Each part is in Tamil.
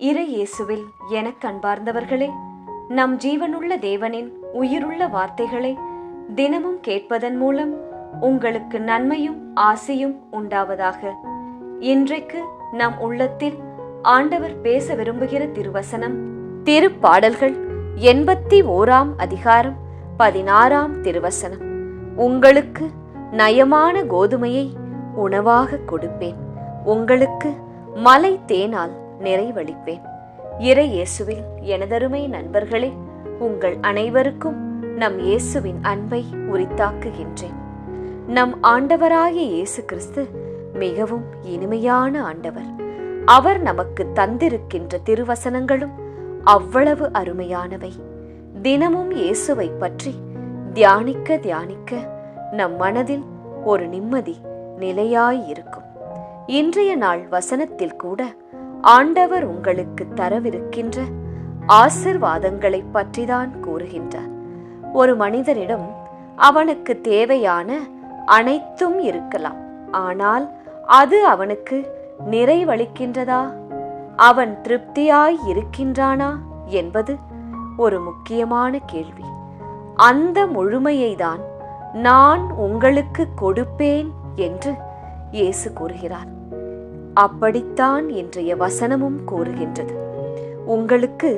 இறை இயேசுவில் எனக் கண்பார்ந்தவர்களே நம் ஜீவனுள்ள தேவனின் உயிருள்ள வார்த்தைகளை தினமும் கேட்பதன் மூலம் உங்களுக்கு நன்மையும் ஆசையும் உண்டாவதாக. இன்றைக்கு நம் உள்ளத்தில் ஆண்டவர் பேச விரும்புகிற திருவசனம் திருப்பாடல்கள் எண்பத்தி ஓராம் அதிகாரம் பதினாறாம் திருவசனம். உங்களுக்கு நயமான கோதுமையை உணவாக கொடுப்பேன். உங்களுக்கு மலை தேனால் நிறைவளிப்பேன். இறை இயேசுவில் எனதருமை நண்பர்களே உங்கள் அனைவருக்கும் நம் இயேசுவின் அன்பை உரித்தாக்குகின்றேன். நம் ஆண்டவராகிய இயேசு கிறிஸ்து மிகவும் இனிமையான ஆண்டவர். அவர் நமக்கு தந்திருக்கின்ற திருவசனங்களும் அவ்வளவு அருமையானவை. தினமும் இயேசுவை பற்றி தியானிக்க தியானிக்க நம் மனதில் ஒரு நிம்மதி நிலையாயிருக்கும் இன்றைய நாள் வசனத்தில் கூட ஆண்டவர் உங்களுக்கு தரவிருக்கின்ற ஆசிர்வாதங்களை பற்றிதான் கூறுகின்றார். ஒரு மனிதனிடம் அவனுக்கு தேவையான அனைத்தும் இருக்கலாம். ஆனால் அது அவனுக்கு நிறைவளிக்கின்றதா? அவன் திருப்தியாய் இருக்கின்றானா என்பது ஒரு முக்கியமான கேள்வி. அந்த முழுமையை தான் நான் உங்களுக்கு கொடுப்பேன் என்று இயேசு கூறுகிறார். அப்படித்தான் இன்றைய வசனமும் கூறுகின்றது. உங்களுக்கு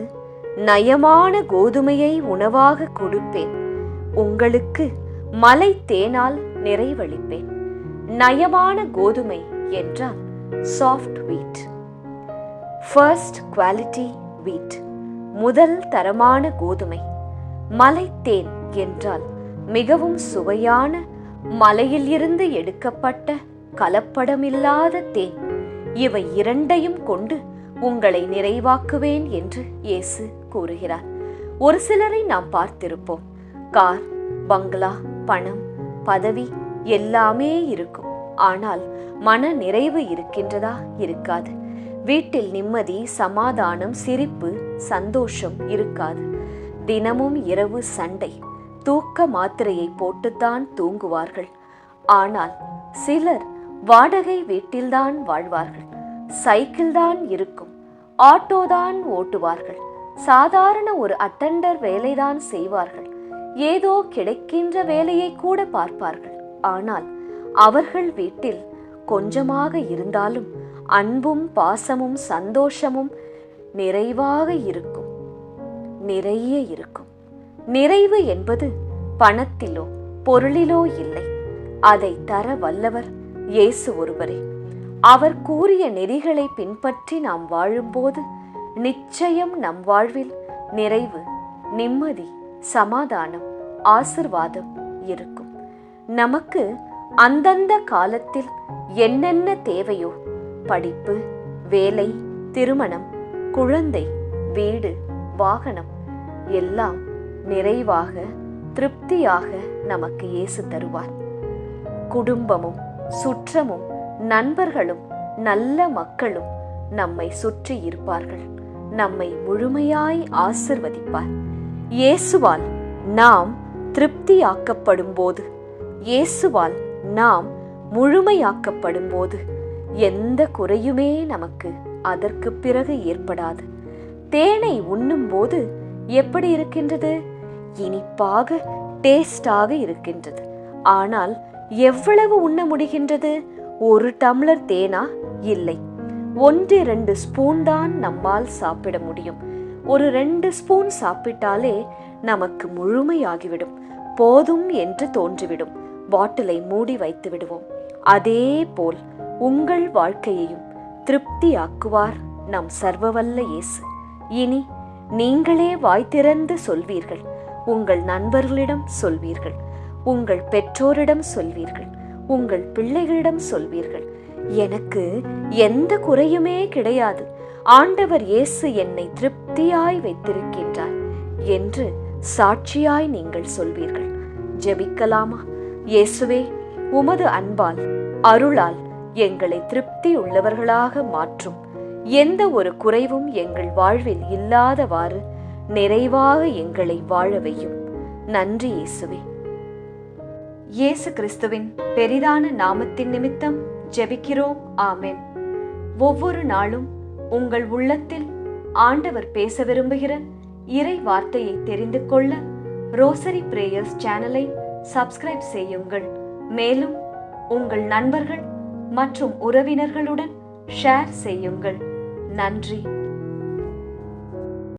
நயமான கோதுமையை உணவாக கொடுப்பேன். உங்களுக்கு மலை தேனால் நிறைவளிப்பேன். நயமான கோதுமை என்றால் சாஃப்ட் வீட் ஃபர்ஸ்ட் குவாலிட்டி வீட் முதல் தரமான கோதுமை. மலைத்தேன் என்றால் மிகவும் சுவையான மலையில் இருந்து எடுக்கப்பட்ட கலப்படமில்லாத தேன். இவை இரண்டையும் கொண்டு உங்களை நிறைவாக்குவேன் என்று இயேசு கூறுகிறார். ஒரு சிலரை நாம் பார்த்திருப்போம். கார் பங்களா பணம் பதவி எல்லாமே இருக்கும். ஆனால் மன நிறைவு இருக்கின்றதா? இருக்காது. வீட்டில் நிம்மதி சமாதானம் சிரிப்பு சந்தோஷம் இருக்காது. தினமும் இரவு சண்டை தூக்க மாத்திரையை போட்டுத்தான் தூங்குவார்கள். ஆனால் சிலர் வாடகை வீட்டில்தான் வாழ்வார்கள். சைக்கிள் தான் இருக்கும். ஆட்டோ தான் ஓட்டுவார்கள். சாதாரண ஒரு அட்டெண்டர் வேலைதான் செய்வார்கள். ஏதோ கிடைக்கின்ற வேலையை கூட பார்ப்பார்கள். ஆனால் அவர்கள் வீட்டில் கொஞ்சமாக இருந்தாலும் அன்பும் பாசமும் சந்தோஷமும் நிறைவாக இருக்கும். நிறைய இருக்கும். நிறைவு என்பது பணத்திலோ பொருளிலோ இல்லை. அதை தர வல்லவர் இயேசு ஒருவரே அவர் கூறிய நெறிகளை பின்பற்றி நாம் வாழும்போது நிச்சயம் நம் வாழ்வில் நிறைவு நிம்மதி சமாதானம் ஆசிர்வாதம் இருக்கும். நமக்கு அந்தந்த காலத்தில் என்னென்ன தேவையோ படிப்பு வேலை திருமணம் குழந்தை வீடு வாகனம் எல்லாம் நிறைவாக திருப்தியாக நமக்கு இயேசு தருவார். குடும்பமும் சுற்றமும் நண்பர்களும் நல்ல மக்களும் நம்மை சுற்றி இருப்பார்கள். நம்மை முழுமையாய் ஆசிர்வதிப்பார். இயேசுவால் நாம் திருப்தியாக்கப்படும் போது இயேசுவால் நாம் முழுமையாக்கப்படும் போது எந்த குறையுமே நமக்கு அதற்கு பிறகு ஏற்படாது. தேனை உண்ணும் போது எப்படி இருக்கின்றது? இனிப்பாக டேஸ்டாக இருக்கின்றது. ஆனால் எவ்வளவு உண்ண முடிகின்றது? ஒரு டம்ளர் தேனா? இல்லை. ஒன்று ரெண்டு ஸ்பூன் தான் நம்மால் சாப்பிட முடியும். ஒரு ரெண்டு ஸ்பூன் சாப்பிட்டாலே நமக்கு முழுமையாகிவிடும். போதும் என்று தோன்றிவிடும். பாட்டிலை மூடி வைத்து விடுவோம். அதே போல் உங்கள் வாழ்க்கையையும் திருப்தியாக்குவார் நம் சர்வவல்ல இயேசு. இனி நீங்களே வாய் திறந்து சொல்வீர்கள். உங்கள் நண்பர்களிடம் சொல்வீர்கள். உங்கள் பெற்றோரிடம் சொல்வீர்கள் உங்கள் பிள்ளைகளிடம் சொல்வீர்கள். எனக்கு எந்த குறையுமே கிடையாது. ஆண்டவர் இயேசு என்னை திருப்தியாய் வைத்திருக்கின்றார் என்று சாட்சியாய் நீங்கள் சொல்வீர்கள். ஜெபிக்கலாமா? இயேசுவே உமது அன்பால் அருளால் எங்களை திருப்தி உள்ளவர்களாக மாற்றும். எந்த ஒரு குறைவும் எங்கள் வாழ்வில் இல்லாதவாறு நிறைவாக எங்களை வாழ வையும். நன்றி இயேசுவே. இயேசு கிறிஸ்துவின் பெரிதான நாமத்தின் நிமித்தம் ஜெபிக்கிறோம். ஆமென். ஒவ்வொரு நாளும் உங்கள் உள்ளத்தில் ஆண்டவர் பேச விரும்புகிற இறை வார்த்தையை தெரிந்து கொள்ள ரோசரி பிரேயர்ஸ் சேனலை சப்ஸ்கிரைப் செய்யுங்கள். மேலும் உங்கள் நண்பர்கள் மற்றும் உறவினர்களுடன் ஷேர் செய்யுங்கள். நன்றி.